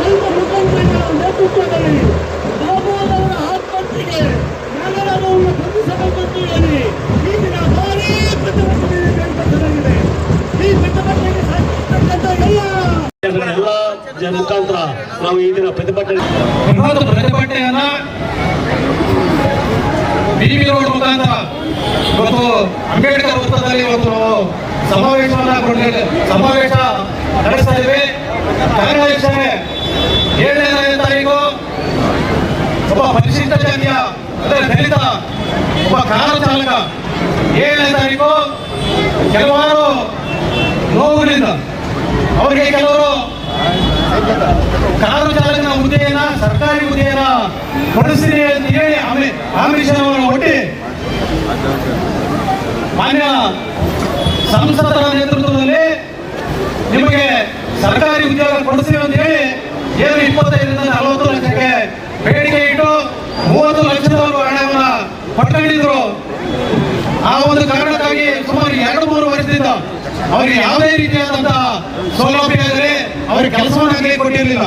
ಕಲ್ಪ ಮುಖಂಡರ ನೇತೃತ್ವದಲ್ಲಿ ಬಾಬುರವರ ಆತ್ಮಹತ್ಯೆಗೆ ನಾಗರಾಜವನ್ನು ಬಂಧಿಸಬೇಕೆಂದು ಹೇಳಿ ಈ ದಿನ ಭಾರೀ ಪ್ರತಿಭಟನೆ ಬೇರ್ಪಡಿಸಲಾಗಿದೆ ಈ ಪ್ರತಿಭಟನೆಗೆ ಸಾಕ್ಷಿರ್ತಕ್ಕಂಥ ಎಲ್ಲ ಮುಖಾಂತರ ನಾವು ಈ ದಿನ ಪ್ರತಿಭಟನೆ ಬೃಹತ್ ಪ್ರತಿಭಟನೆಯನ್ನ ಬಿಬಿ ರೋಡ್ ಮುಖಾಂತರ ಇವತ್ತು ಅಂಬೇಡ್ಕರ್ ವೃತ್ತದಲ್ಲಿ ಇವತ್ತು ಸಮಾವೇಶವನ್ನ ಸಮಾವೇಶ ನಡೆಸ್ತಾ ಇದ್ವಿ. ಕಾರಣ ಇಷ್ಟೇ ಏಳನೇ ತಾರೀಕು ಒಬ್ಬ ಪರಿಶಿಷ್ಟ ಜಾತಿಯ ಅಂದರೆ ದಲಿತ, ಒಬ್ಬ ಕಾರು ಚಾಲಕ. ಏಳನೇ ತಾರೀಕು ಕೆಲವಾರು ನೋವುಗಳಿಂದ ಅವರಿಗೆ ಕೆಲವರು ಕಾರು ಚಾಲಕನ ಹುದ್ದೆಯನ್ನ ಸರ್ಕಾರಿ ಹುದ್ದೆಯನ್ನ ಕೊಡಿಸಿದೆ ಅಂತ ಹೇಳಿ ಆಮೆ- ಒಟ್ಟಿ ಮಾನ್ಯ ಸಂಸದರ ನೇತೃತ್ವದಲ್ಲಿ ನಿಮಗೆ ಸರ್ಕಾರಿ ಉದ್ಯೋಗ ಕೊಡಿಸ್ತೀವಿ ಅಂತ ಹೇಳಿ ಏನು ಇಪ್ಪತ್ತೈದರಿಂದ ನಲವತ್ತು ಲಕ್ಷಕ್ಕೆ ಬೇಡಿಕೆ ಇಟ್ಟು ಮೂವತ್ತು ಲಕ್ಷದವರೆಗೂ ಹಣವನ್ನ ಪಟ್ಕೊಂಡಿದ್ರು ಆ ಒಂದು ಕಾರಣಕ್ಕಾಗಿ ಸುಮಾರು ಎರಡು ಮೂರು ವರ್ಷದಿಂದ ಅವರಿಗೆ ಯಾವುದೇ ರೀತಿಯಾದಂತಹ ಸೌಲಭ್ಯ ಆಗಲಿ ಅವರಿಗೆ ಕೆಲಸವನ್ನಾಗಲಿ ಕೊಟ್ಟಿರಲಿಲ್ಲ.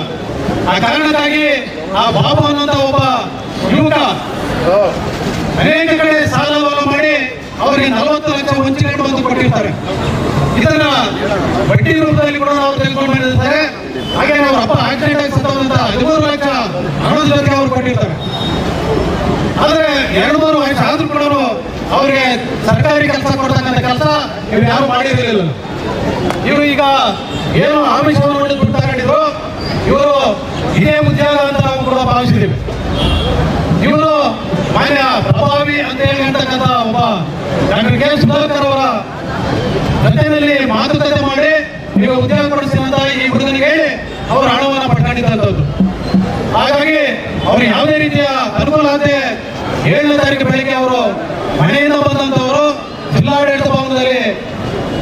ಆ ಕಾರಣಕ್ಕಾಗಿ ಆ ಬಾಬು ಅನ್ನುವಂತ ಒಬ್ಬ ಯುವಕ ಅನೇಕ ಕಡೆ ಸಾಲ ಮಾಡಿ ಅವರಿಗೆ ನಲವತ್ತು ಲಕ್ಷ ವಂಚನೆ ಬಂದು ಕೊಟ್ಟಿರ್ತಾರೆ. ಇದನ್ನ ಬಡ್ಡಿ ರೂಪದಲ್ಲಿ ಕೂಡ ನಾವು ತೆಗೆದುಕೊಂಡು ಬಂದಿರ್ತಾರೆ. ಹಾಗೆ ಅವ್ರ ಅಪ್ಪ ಆಕ್ಸಿಡೆಂಟ್ ಆಗಿ ಸತ್ತವಂತ ಹದಿಮೂರು ಲಕ್ಷ ಹಣದ ಜೊತೆ ಅವ್ರು ಕೊಟ್ಟಿರ್ತಾರೆ. ಆದ್ರೆ ಎರಡು ಮೂರು ವರ್ಷ ಆದ್ರೂ ಕೂಡ ಅವರಿಗೆ ಸರ್ಕಾರಿ ಕೆಲಸ ಕೊಡ್ತಕ್ಕಂಥ ಕೆಲಸ ಇವ್ರು ಯಾರು ಮಾಡಿರಲಿಲ್ಲ. ಇವರು ಈಗ ಏನು ಆಮಿಷವನ್ನು ದುಡ್ಡು ತಗೊಂಡಿದ್ರು ಇವರು ಇದೇ ಉದ್ಯೋಗ ಅಂತ ನಾವು ಕೂಡ ಭಾವಿಸಿದ್ದೀವಿ. ಇವರು ಮಾನ್ಯ ಪ್ರಭಾವಿ ಅಂತ ಹೇಳಿ ಒಬ್ಬ ಡಾಕ್ಟರ್ ಕೆ ಸುಧಾಕರ್ ಅವರ ಜೊತೆಯಲ್ಲಿ ಮಾತುಕತೆ ಮಾಡಿ ನೀವು ಉದ್ಯೋಗ ಕೊಡಿಸ್ತೀನಿ ಈ ಹುಡುಗನಿಗೆ ಹೇಳಿ ಅವರು ಹಣವನ್ನು ಪಡ್ಕೊಂಡಿದ್ದಂಥದ್ದು ಹಾಗಾಗಿ ಅವರು ಯಾವುದೇ ರೀತಿಯ ಅನುಕೂಲ ಆಗದೆ ಏಳನೇ ತಾರೀಕು ಬೆಳಿಗ್ಗೆ ಅವರು ಮನೆಯಿಂದ ಬಂದಂತವರು ಜಿಲ್ಲಾಡಳಿತ ಭವನದಲ್ಲಿ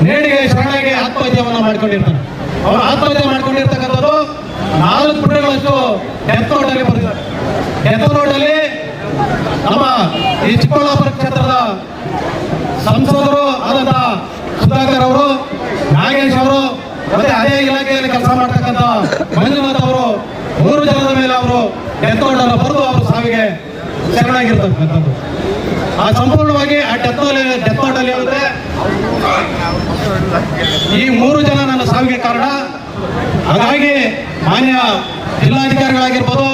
ನೇಣಿಗೆ ಶರಣಾಗಿ ಆತ್ಮಹತ್ಯೆಯನ್ನ ಮಾಡ್ಕೊಂಡಿರ್ತಾರೆ ಅವರು ಆತ್ಮಹತ್ಯೆ ಮಾಡ್ಕೊಂಡಿರ್ತಕ್ಕಂಥದ್ದು ನಾಲ್ಕು ಪುಟಗಳಷ್ಟು ಡೆತ್ ನೋಟಲ್ಲಿ ಬರೆದಿದ್ದಾರೆ. ಡೆತ್ ನೋಟಲ್ಲಿ ನಮ್ಮ ಈ ಚಿಕ್ಕಬಳ್ಳಾಪುರ ಕ್ಷೇತ್ರದ ಸಂಸದರು ಆದಂತಹ ಸುಧಾಕರ್ ಅವರು, ನಾಗೇಶ್ ಅವರು ಮತ್ತೆ ಅದೇ ಇಲಾಖೆಯಲ್ಲಿ ಕೆಲಸ ಮಾಡ್ತಕ್ಕಂಥ ಮಂಜುನಾಥ್ ಅವರು ಮೂರು ಜನದ ಮೇಲೆ ಅವರು ಡೆತ್ ನೋಟನ್ನು ಬರೆದು ಅವರು ಸಾವಿಗೆ ಶರಣಾಗಿರ್ತಕ್ಕಂಥದ್ದು. ಸಂಪೂರ್ಣವಾಗಿ ಆ ಡೆತ್ ಡೆತ್ ನೋಟಲ್ಲಿ ಇರುತ್ತೆ. ಈ ಮೂರು ಜನ ನನ್ನ ಸಾವಿಗೆ ಕಾರಣ. ಹಾಗಾಗಿ ಮಾನ್ಯ ಜಿಲ್ಲಾಧಿಕಾರಿಗಳಾಗಿರ್ಬೋದು,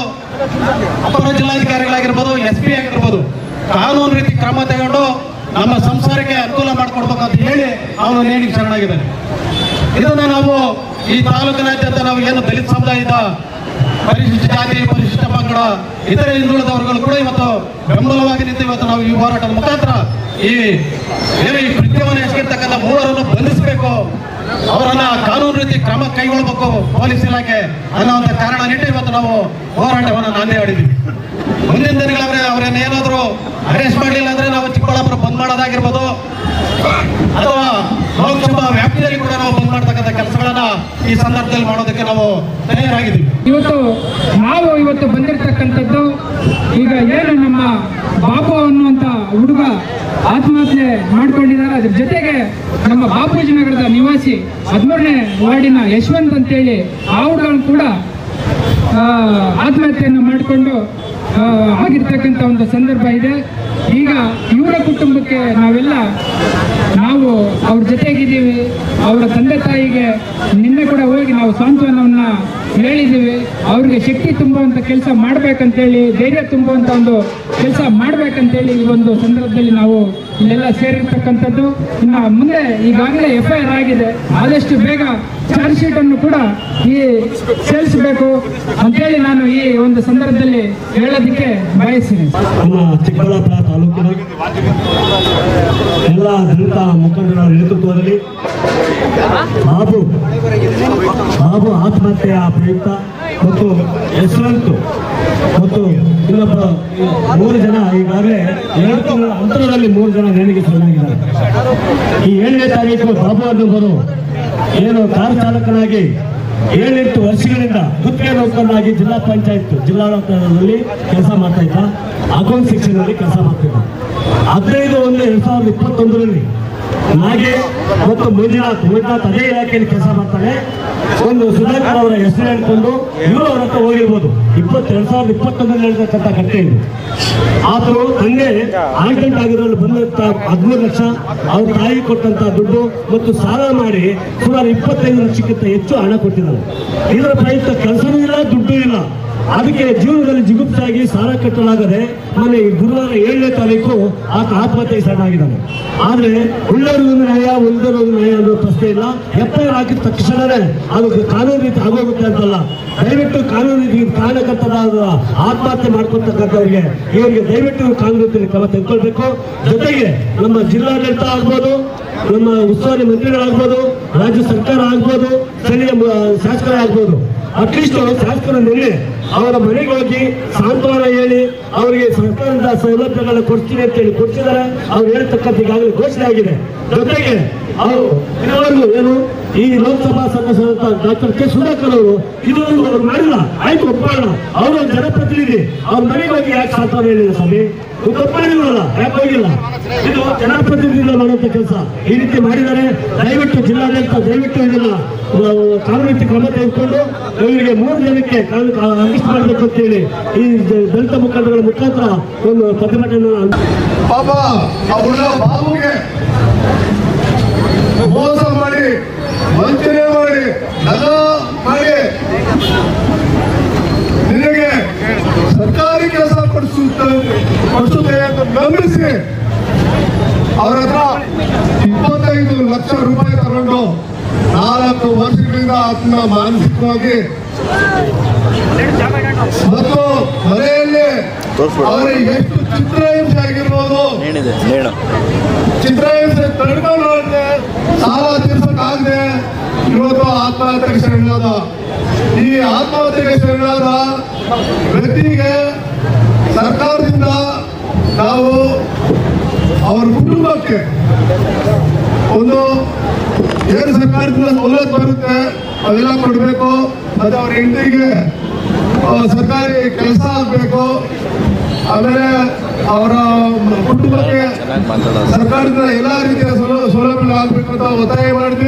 ಅಪರ ಜಿಲ್ಲಾಧಿಕಾರಿಗಳಾಗಿರ್ಬೋದು, ಎಸ್ ಪಿ ಆಗಿರ್ಬೋದು, ಕಾನೂನು ರೀತಿ ಕ್ರಮ ತಗೊಂಡು ನಮ್ಮ ಸಂಸಾರಕ್ಕೆ ಅನುಕೂಲ ಮಾಡಿಕೊಡ್ಬೇಕಂತ ಹೇಳಿ ಅವನು ನೇಣಿಗೆ ಶರಣಾಗಿದ್ದಾನೆ. ಇದನ್ನ ನಾವು ಈ ತಾಲೂಕಿನಾದ್ಯಂತ ನಾವು ಏನು ದಲಿತ ಸಮುದಾಯದ ಪರಿಶಿಷ್ಟ ಜಾತಿ, ಪರಿಶಿಷ್ಟ ಪಂಗಡ, ಇತರೆ ಹಿಂದುಳಿದ ವರ್ಗಗಳು ಕೂಡ ಇವತ್ತು ಬೆಂಬಲವಾಗಿ ನಿಂತು ಇವತ್ತು ನಾವು ಈ ಹೋರಾಟದ ಮುಖಾಂತರ ಈ ಏನು ಈ ಕೃತ್ಯವನ್ನು ಎಸಗಿರ್ತಕ್ಕಂಥ ಮೂವರನ್ನು ಬಂಧಿಸಬೇಕು. ಅವರನ್ನ ಕಾನೂನು ರೀತಿ ಕ್ರಮ ಕೈಗೊಳ್ಳಬೇಕು ಪೊಲೀಸ್ ಇಲಾಖೆ ಅನ್ನೋ ಒಂದು ಕಾರಣ ನೀಡಿ ಇವತ್ತು ನಾವು ಹೋರಾಟವನ್ನು ನಾನೇ ಆಡಿದ್ವಿ. ಮುಂದಿನ ದಿನಗಳಾದ್ರೆ ಅವರನ್ನ ಏನಾದರೂ ಅರೆಸ್ಟ್ ಮಾಡಲಿಲ್ಲ ಅಂದ್ರೆ ನಾವು ಚಿಕ್ಕಬಳ್ಳಾಪುರ ಬಂದ್ ಮಾಡೋದಾಗಿರ್ಬೋದು. ಅಥವಾ ಲೋಕಸಭಾ ವ್ಯಾಪ್ತಿಯಲ್ಲಿ ಕೂಡ ನಾವು ಬಂದ್ ಮಾಡ್ತಕ್ಕಂಥ ಕೆಲಸಗಳನ್ನ ಈ ಸಂದರ್ಭದಲ್ಲಿ ಮಾಡೋದಕ್ಕೆ ನಾವು ತಯಾರಾಗಿದ್ದೀವಿ. ಇವತ್ತು ನಾವು ಇವತ್ತು ಬಂದಿರತಕ್ಕಂಥದ್ದು ಈಗ ಏನು ನಮ್ಮ ಬಾಪು ಅನ್ನುವಂತ ಹುಡುಗ ಆತ್ಮಹತ್ಯೆ ಮಾಡ್ಕೊಂಡಿದ್ದಾರೆ. ಅದ್ರ ಜೊತೆಗೆ ನಮ್ಮ ಬಾಪೂಜಿ ನಗರದ ನಿವಾಸಿ ಹದಿಮೂರನೇ ವಾರ್ಡಿನ ಯಶವಂತ್ ಅಂತೇಳಿ ಆ ಹುಡುಗನು ಕೂಡ ಆತ್ಮಹತ್ಯೆಯನ್ನು ಮಾಡಿಕೊಂಡು ಆಗಿರ್ತಕ್ಕಂಥ ಒಂದು ಸಂದರ್ಭ ಇದೆ. ಈಗ ಇವರ ಕುಟುಂಬಕ್ಕೆ ನಾವೆಲ್ಲ, ನಾವು ಅವ್ರ ಜೊತೆಗಿದ್ದೀವಿ, ಅವರ ತಂದೆ ತಾಯಿಗೆ ನಿನ್ನೆ ಕೂಡ ಹೋಗಿ ನಾವು ಸಾಂತ್ವನವನ್ನ ಹೇಳಿದ್ದೀವಿ. ಅವ್ರಿಗೆ ಶಕ್ತಿ ತುಂಬುವಂಥ ಕೆಲಸ ಮಾಡ್ಬೇಕಂತೇಳಿ, ಧೈರ್ಯ ತುಂಬುವಂಥ ಒಂದು ಕೆಲಸ ಮಾಡ್ಬೇಕಂತೇಳಿ ಈ ಒಂದು ಸಂದರ್ಭದಲ್ಲಿ ನಾವು ಇಲ್ಲೆಲ್ಲ ಸೇರಿರ್ತಕ್ಕಂಥದ್ದು. ಇನ್ನು ಮುಂದೆ ಈಗಾಗಲೇ ಎಫ್ ಆಗಿದೆ. ಆದಷ್ಟು ಬೇಗ ಚಾರ್ಜ್ ಶೀಟ್ ಅನ್ನು ಕೂಡ ಈ ಸೇರಿಸಬೇಕು ಅಂತೇಳಿ ನಾನು ಈ ಒಂದು ಸಂದರ್ಭದಲ್ಲಿ ಹೇಳೋದಕ್ಕೆ ಬಯಸ್ತೀನಿ. ಚಿಕ್ಕಬಳ್ಳಾಪುರ ತಾಲೂಕಿನ ಎಲ್ಲ ಮುಖಂಡರ ನೇತೃತ್ವದಲ್ಲಿ ಬಾಬು ಬಾಬು ಆತ್ಮಹತ್ಯೆಯ ಪ್ರಯುಕ್ತ ಮತ್ತು ಯಶವಂತ್ ಮತ್ತು ಇನ್ನೊಬ್ಬ ಮೂರು ಜನ ಈಗಾಗಲೇ ಎರಡು ತಿಂಗಳ ಅಂತರದಲ್ಲಿ ಮೂರು ಜನ ನೇಣಿಗೆ ಶರಣಾಗಿದ್ದಾರೆ. ಈ ಏಳನೇ ತಾರೀಕು ಬಾಬು ಅನ್ನುವರು ಏನು ಕಾರ್ ಚಾಲಕನಾಗಿ ಏಳೆಂಟು ವರ್ಷಗಳಿಂದ ಗುತ್ತಿಗೆ ನೌಕರನಾಗಿ ಜಿಲ್ಲಾ ಪಂಚಾಯತ್ ಜಿಲ್ಲಾಡಳಿತದಲ್ಲಿ ಕೆಲಸ ಮಾಡ್ತಾ ಇದ್ದ ಅಕೌಂಟ್ ಸೆಕ್ಷನ್ ಅಲ್ಲಿ ಕೆಲಸ ಮಾಡ್ತಿದ್ದ ಹದಿನೈದು ಒಂದು ಎರಡ್ ಸಾವಿರದ ಇಪ್ಪತ್ತೊಂದರಲ್ಲಿ ನಾಗೆ ಮತ್ತು ಮುಂದಿನ ಮುಂದಿನ ಅದೇ ಇಲಾಖೆಯಲ್ಲಿ ಕೆಲಸ ಮಾಡ್ತಾರೆ ಒಂದು ಸುಧಾಕರ್ ಅವರ ಹೆಸರು ಹೇಳ್ಕೊಂಡು ಇವರು ಅವರ ಹತ್ರ ಹೋಗಿರ್ಬೋದು. ಇಪ್ಪತ್ತೆರಡು ಸಾವಿರದ ಇಪ್ಪತ್ತೊಂದರಲ್ಲಿ ನಡೆದಕ್ಕಂಥ ಕಟ್ಟೆ ಇದು. ಆದರೂ ತಂದೆ ಆಕ್ಸಿಡೆಂಟ್ ಆಗಿರೋದ್ರಲ್ಲಿ ಬಂದಂತ ಹದಿಮೂರು ಲಕ್ಷ, ಅವ್ರ ತಾಯಿ ಕೊಟ್ಟಂತ ದುಡ್ಡು ಮತ್ತು ಸಾಲ ಮಾಡಿ ಸುಮಾರು ಇಪ್ಪತ್ತೈದು ಲಕ್ಷಕ್ಕಿಂತ ಹೆಚ್ಚು ಹಣ ಕೊಟ್ಟಿದ್ದಾರೆ. ಇದರ ಪ್ರಯುಕ್ತ ಕೆಲಸವೂ ಇಲ್ಲ, ದುಡ್ಡು ಇಲ್ಲ. ಅದಕ್ಕೆ ಜೀವನದಲ್ಲಿ ಜಿಗುಪ್ತಾಗಿ ಸಾಲ ಕಟ್ಟಲಾಗದೆ ಮೊನ್ನೆ ಗುರುವಾರ ಏಳನೇ ತಾರೀಕು ಆತ ಆತ್ಮಹತ್ಯೆ ಶರಣಾಗಿದ್ದಾನೆ. ಆದ್ರೆ ಉಳ್ಳರಿಗೂ ನ್ಯಾಯ ಉಳಿದರಿಗೂ ನ್ಯಾಯ ಅನ್ನೋ ಪ್ರಶ್ನೆ ಇಲ್ಲ. ಎಫ್ಐಆರ್ ಹಾಕಿದ ತಕ್ಷಣವೇ ಅದು ಕಾನೂನು ರೀತಿ ಆಗೋಗುತ್ತೆ ಅಂತಲ್ಲ. ದಯವಿಟ್ಟು ಕಾನೂನು ರೀತಿ ಕಾರಣಕರ್ತರಾದ ಆತ್ಮಹತ್ಯೆ ಮಾಡ್ಕೊತಕ್ಕಂಥವ್ರಿಗೆ ಇವರಿಗೆ ದಯವಿಟ್ಟು ಕಾನೂನು ರೀತಿಯಲ್ಲಿ ಕ್ರಮ ತೆಗೆದುಕೊಳ್ಬೇಕು. ಜೊತೆಗೆ ನಮ್ಮ ಜಿಲ್ಲಾಡಳಿತ ಆಗ್ಬೋದು, ನಮ್ಮ ಉಸ್ತುವಾರಿ ಮಂತ್ರಿಗಳಾಗ್ಬೋದು, ರಾಜ್ಯ ಸರ್ಕಾರ ಆಗ್ಬೋದು, ಸ್ಥಳೀಯ ಶಾಸಕರಾಗ್ಬೋದು. ಅಟ್ಲೀಸ್ಟ್ ಶಾಸಕರ ನಿನ್ನೆ ಅವರ ಮನೆಗೆ ಹೋಗಿ ಸಾಂತ್ವನ ಹೇಳಿ, ಅವರಿಗೆ ಸರ್ಕಾರದ ಸೌಲಭ್ಯಗಳನ್ನ ಕೊಡ್ತೀನಿ ಅಂತ ಹೇಳಿ ಕೊಡ್ತಿದ್ದಾರೆ ಅವ್ರು ಹೇಳ್ತಕ್ಕಂಥ ಈಗಾಗಲೇ ಘೋಷಣೆ ಆಗಿದೆ. ಜೊತೆಗೆ ಇದುವರೆಗೂ ಏನು ಈ ಲೋಕಸಭಾ ಸದಸ್ಯ ಡಾಕ್ಟರ್ ಕೆ. ಸುಧಾಕರ್ ಅವರು ಇದೊಂದು ಅವರು ಮಾಡಿಲ್ಲ ಆಯ್ತು, ಒಪ್ಕೊಳ್ಳೋಣ. ಅವರು ಜನಪ್ರತಿನಿಧಿ, ಅವ್ರ ಮನೆ ಬಗ್ಗೆ ಯಾಕೆ ಸಾಂತ್ವನ ಹೇಳಿಲ್ಲ ಸ್ವಾಮಿ? ಇದು ಒಪ್ಪಿಲ್ಲ ಯಾಕೆ ಹೋಗಿಲ್ಲ? ಇದು ಜನಪ್ರತಿನಿಧಿಗಳು ಮಾಡುವಂತ ಕೆಲಸ. ಈ ರೀತಿ ಮಾಡಿದರೆ ದಯವಿಟ್ಟು ಜಿಲ್ಲಾಡಳಿತ, ದಯವಿಟ್ಟು ಇದನ್ನ ಕಾನೂನಿಟ್ಟು ಕ್ರಮ ತೆಗೆದುಕೊಂಡು ಇವರಿಗೆ ಮೂರು ಜನಕ್ಕೆ ಅರೆಸ್ಟ್ ಮಾಡಬೇಕು ಅಂತೇಳಿ ಈ ದ- ದಲಿತ ಮುಖಂಡಗಳ ಮುಖಾಂತರ ಒಂದು ಪ್ರತಿಭಟನೆ ಪಾಪ ಆ ಹುಡುಗ ಬಾಬುಗೆ ಮೋಸ ಮಾಡಿ ವಂಚನೆ ಮಾಡಿ ನಗ ಮಾಡಿ. ನಿನಗೆ ಸರ್ಕಾರಿ ಕೆಲಸ ಕೊಡಿಸುತ್ತೆ ಕೊಡಿಸುತ್ತೆ ಅಂತ ನಂಬಿಸಿ ಅವರ ಹತ್ರ ಇಪ್ಪತ್ತೈದು ಲಕ್ಷ ರೂಪಾಯಿ ತಗೊಂಡು ನಾಲ್ಕು ವರ್ಷಗಳಿಂದ ಆತ್ಮ ಮಾನಸಿಕವಾಗಿ ಮತ್ತು ಮನೆಯಲ್ಲಿ ಅವರ ಎಷ್ಟು ಆಗಿರ್ಬೋದು ನೇಣಿದೆ ನೇಣು. ತಡ್ಕೊಂಡು ಸಾಲ ತೀರ್ಸಕ್ಕಾಗದೆ ಇವತ್ತು ಆತ್ಮಹತ್ಯೆಗೆ ಶರಣಾದ. ಈ ಆತ್ಮಹತ್ಯೆಗೆ ಶರಣಾದ ವ್ಯಕ್ತಿಗೆ ಸರ್ಕಾರದಿಂದ ನಾವು ಅವ್ರ ಕುಟುಂಬಕ್ಕೆ ಒಂದು ಏನು ಸರ್ಕಾರದಿಂದ ಸವಲತ್ತು ಬರುತ್ತೆ. ಅವೆಲ್ಲ ಕೊಡಬೇಕು. ಮತ್ತೆ ಅವ್ರ ಹೆಂಡತಿಗೆ ಸರ್ಕಾರಿ ಕೆಲಸ ಆಗಬೇಕು. ಆಮೇಲೆ ಅವರ ಕುಟುಂಬಕ್ಕೆ ಸರ್ಕಾರದಿಂದ ಎಲ್ಲಾ ರೀತಿಯ ಸೌಲಭ್ಯಗಳು ಸೌಲಭ್ಯ ಆಗ್ಬೇಕು ಅಂತ ಒತ್ತಾಯ ಮಾಡಿದ್ವಿ